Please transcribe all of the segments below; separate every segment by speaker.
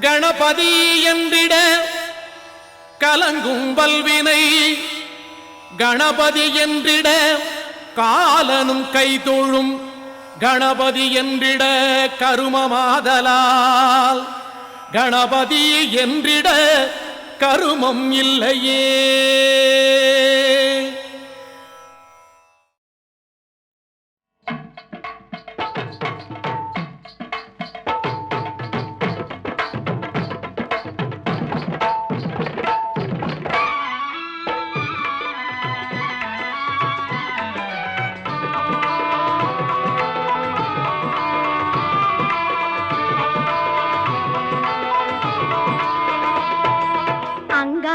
Speaker 1: கணபதி என்றிட கலங்கும் பல்வினை கணபதி என்றிட காலனும் கைதொழும் கணபதி என்றிட கருமமாதலால். கணபதி என்றிட கருமம் இல்லையே.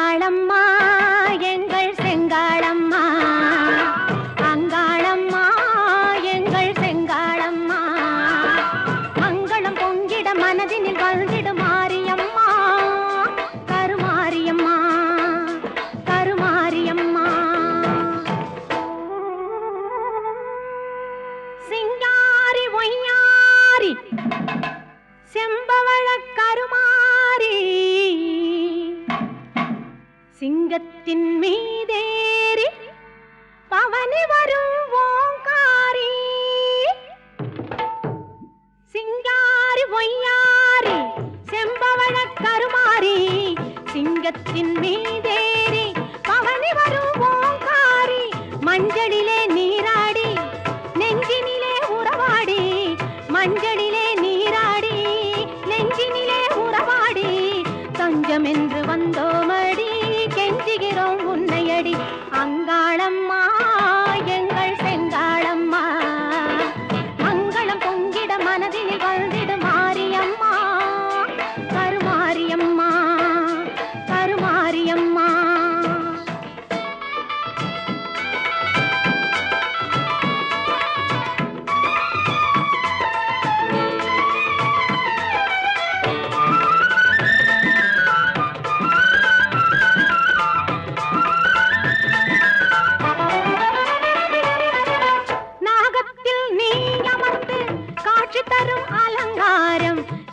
Speaker 2: அங்காளம்மா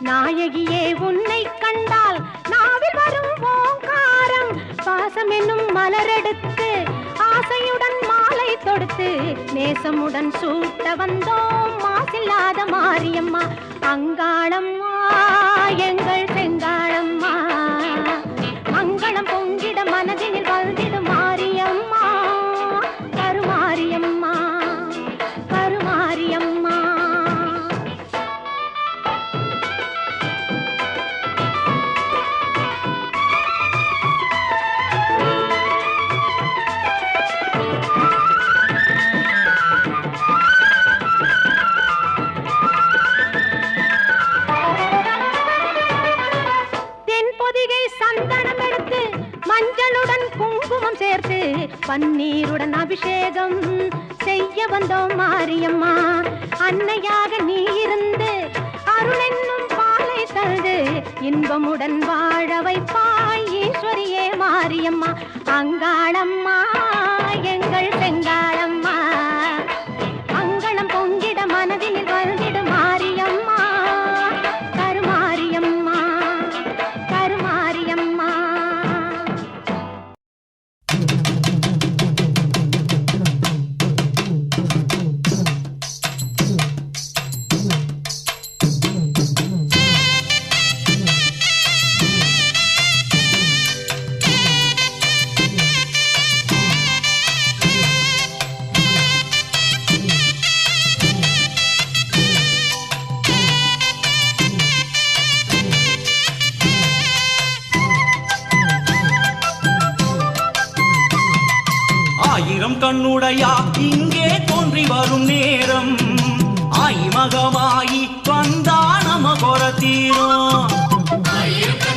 Speaker 2: நாயகியே உன்னை கண்டால் நாவில் வரும் ஓங்காரம். பாசம் என்னும் மலரெடுத்து ஆசையுடன் மாலை தொடுத்து நேசமுடன் சூட்ட வந்தோம். மாசில்லாத மாரியம்மா அங்காளம்மா எங்கள் மஞ்சளுடன் குங்குமம் சேர்த்து பன்னீருடன் அபிஷேகம் செய்ய வந்தோம் மாரியம்மா. அன்னையாக நீ இருந்து அருள் என்னும் பாலை தந்து இன்பமுடன் வாழ வைப்பாய் ஈஸ்வரியே மாரியம்மா. அங்காளம்மா எங்கள்
Speaker 3: செங்காளம் கண்ணுடையா இங்கே தோன்றி வரும் நேரம். ஆயிமகமாயி வந்தா நம கொரத்தீரும் மாவிலை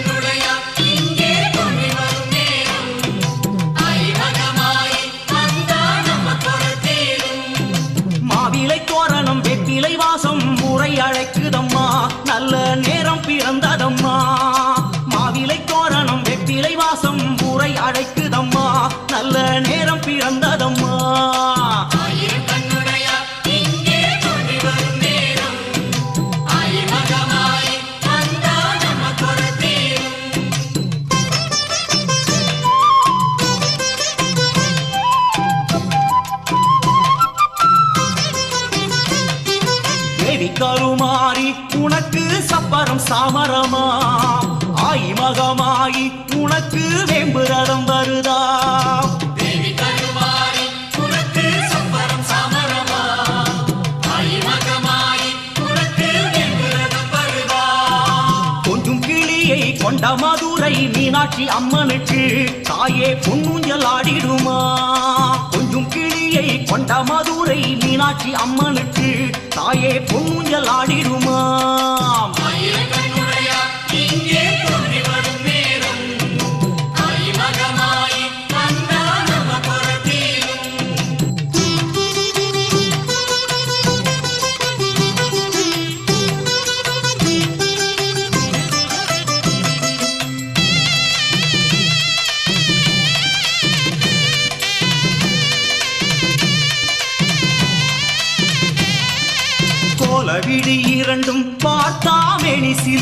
Speaker 3: உனக்கு சப்பரம் சாமரமா? ஆய் மகமாயி உனக்கு வேம்புரதம் வருதா? கொஞ்சம் கிளியை கொண்ட மதுரை மீனாட்சி அம்மனுக்கு தாயே பொன்னூஞ்சல் ஆடிடுமா? கொஞ்சம் கொண்ட மதுரை மீனாட்சி அம்மனுக்கு தாயே பொன்னூஞ்சல் ஆடிடுமா?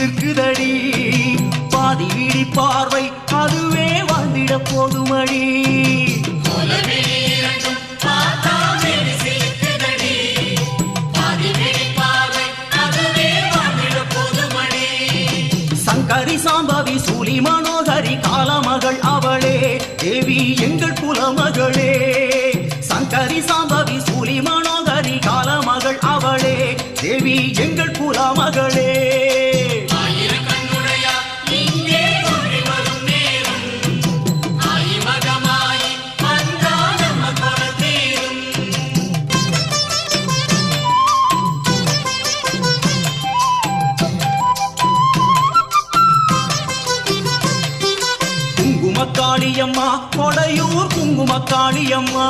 Speaker 3: நிற்குதடி பாதி வீடி பார்வை அதுவே வாழ்ந்திட போதுமடி. சங்கரி சாம்பவி சூலி மனோகரி காலமகள் அவளே. தேவி எங்கள் குலமகளே சங்கரி சாம்பவி சூலி மனோகரி காலமகள் அவளே. தேவி எங்கள் குலமகளே கொடையூர் குங்குமக்காளியம்மா.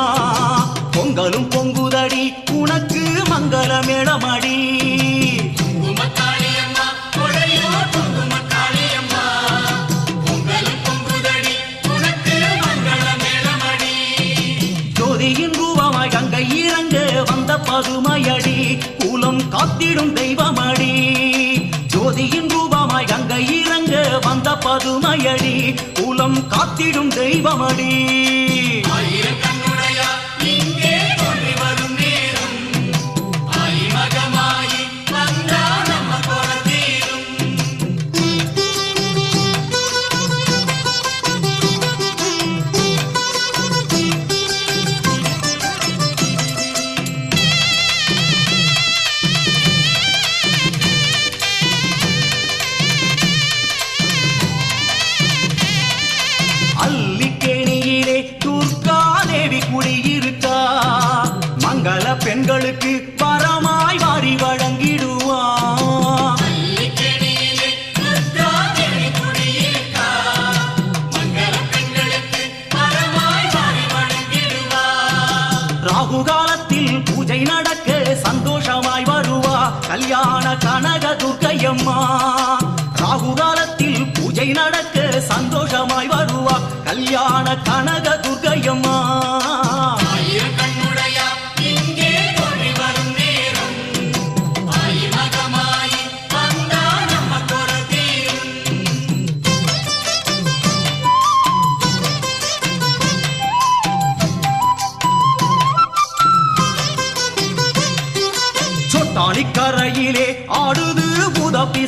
Speaker 3: பொங்கலும் பொங்குதடி உனக்கு மங்கள மேளமடி ஜோதியின் ரூபமாய் கங்கை இறங்க வந்த பதுமையடி குலம் காத்திடும் தெய்வமடி. ஜோதியின் ரூபமாய் கங்கை இறங்க வந்த பதுமையடி குலம் காத்திடும் தெய்வமடி. அல்லிக்கேணியிலே பெண்களுக்கு வரமாய் வாரி வழங்கிடுவா ராகு காலத்தில் பூஜை நடக்க சந்தோஷமாய் வருவா. கல்யாண கனக துர்க்கையம்மா. ராகு காலத்தில் பூஜை நடக்க சந்தோஷமாய் வருவா. கல்யாண கனக துர்க்கையம்மா.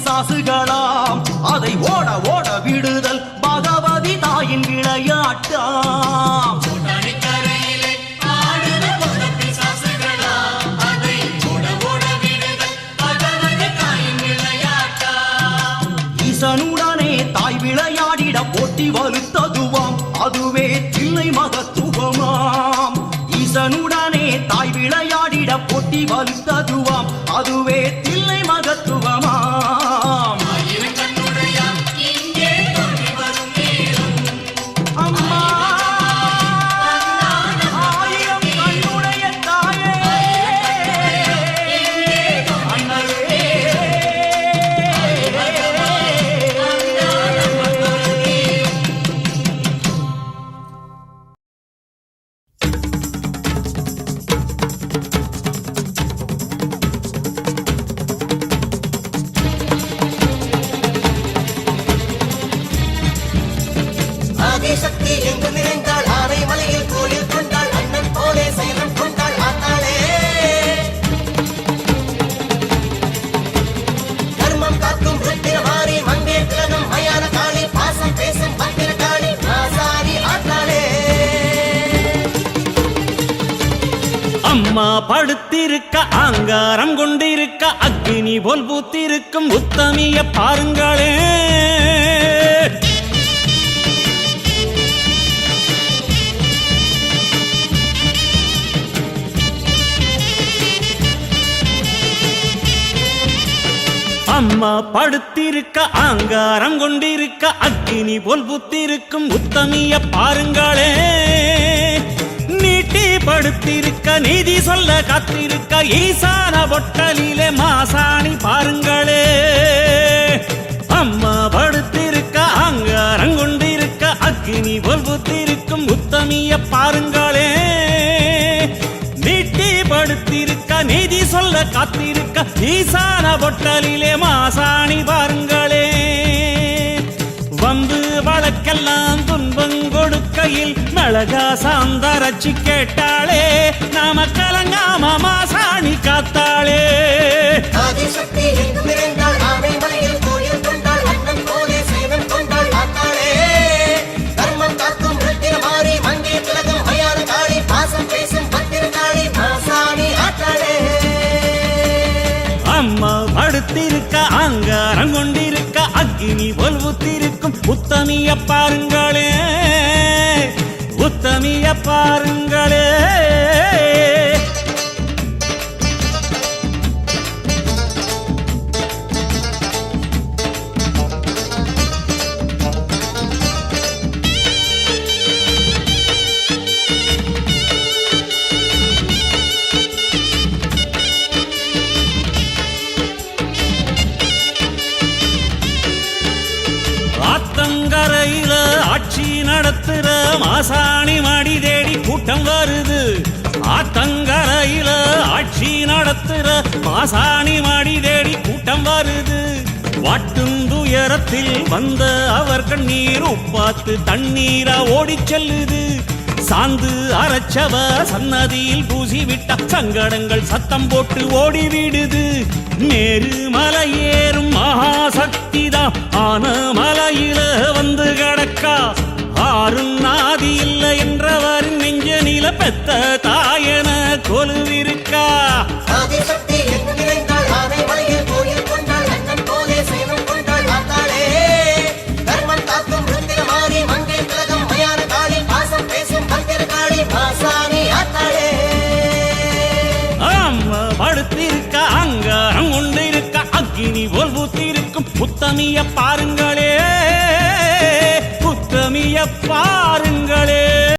Speaker 3: பிசாசுகளாம் அதை ஓட ஓட விடுதல் பகவதி தாயின் விளையாட்டாம். ஈசனுடனே ஆதிசக்தி என்று நிறைந்தாள் ஆனை மலையில் கோயில் கொண்டாள் அண்ணன் போலே செயலம் கொண்டாள் ஆத்தாளே. கர்மம்
Speaker 4: காக்கும் ருத்திரவாரி மங்கே திலகம் மயான காளி பாசம் பேசும் பத்திர காளி ஆசாரி ஆத்தாளே.
Speaker 5: அம்மா படுத்திருக்க ஆங்காரம் கொண்டிருக்க அக்னி போல் பூத்திருக்கும் உத்தமிய பாருங்களே. அம்மா படுத்திருக்க ஆங்காரம் கொண்டிருக்க அக்கினி போல் புத்திருக்கும் உத்தமிய பாருங்களே. நீட்டி படுத்திருக்க நீதி சொல்ல காத்திருக்க ஈசான பொட்டலிலே மாசாணி பாருங்களே. அம்மா படுத்திருக்க ஆங்காரம் கொண்டிருக்க அக்கினி போல் புத்திருக்கும் உத்தமிய பாருங்களே. நீதி சொல்ல காத்திருக்க ஈசான பொட்டலிலே மாசாணி பாருங்களே. வந்து வழக்கெல்லாம் துன்பம் கொடுக்கையில் மிளகா சாந்தரச்சி கேட்டாளே நாம கலங்காம மாசாணி காத்தாளே. கொண்டிருக்க அக்னி போல் உத்தமிய பாருங்களே உத்தமிய பாருங்க. அரசாணி மடி தேடி கூட்டம் வருது. ஆத்தங்கரையில ஆட்சி நடத்துற பாசாணி மடி தேடி கூட்டம் வருது. வாட்டும் துயரத்தில் வந்த அவர் கண்ணீர் உப்பாத்து தண்ணீரா ஓடிச் செல்லுது. சாந்து அரைச்சவ சன்னதியில் பூசி விட்ட சங்கடங்கள் சத்தம் போட்டு ஓடி விடுது மேரு மலையேறும் மகாசக்திதான் ஆன மலையில வந்து கிடக்கா. ஆறும் நாதி இல்லை என்றவர் நெஞ்ச நில பெத்த தாயன கொலுவிருக்கா?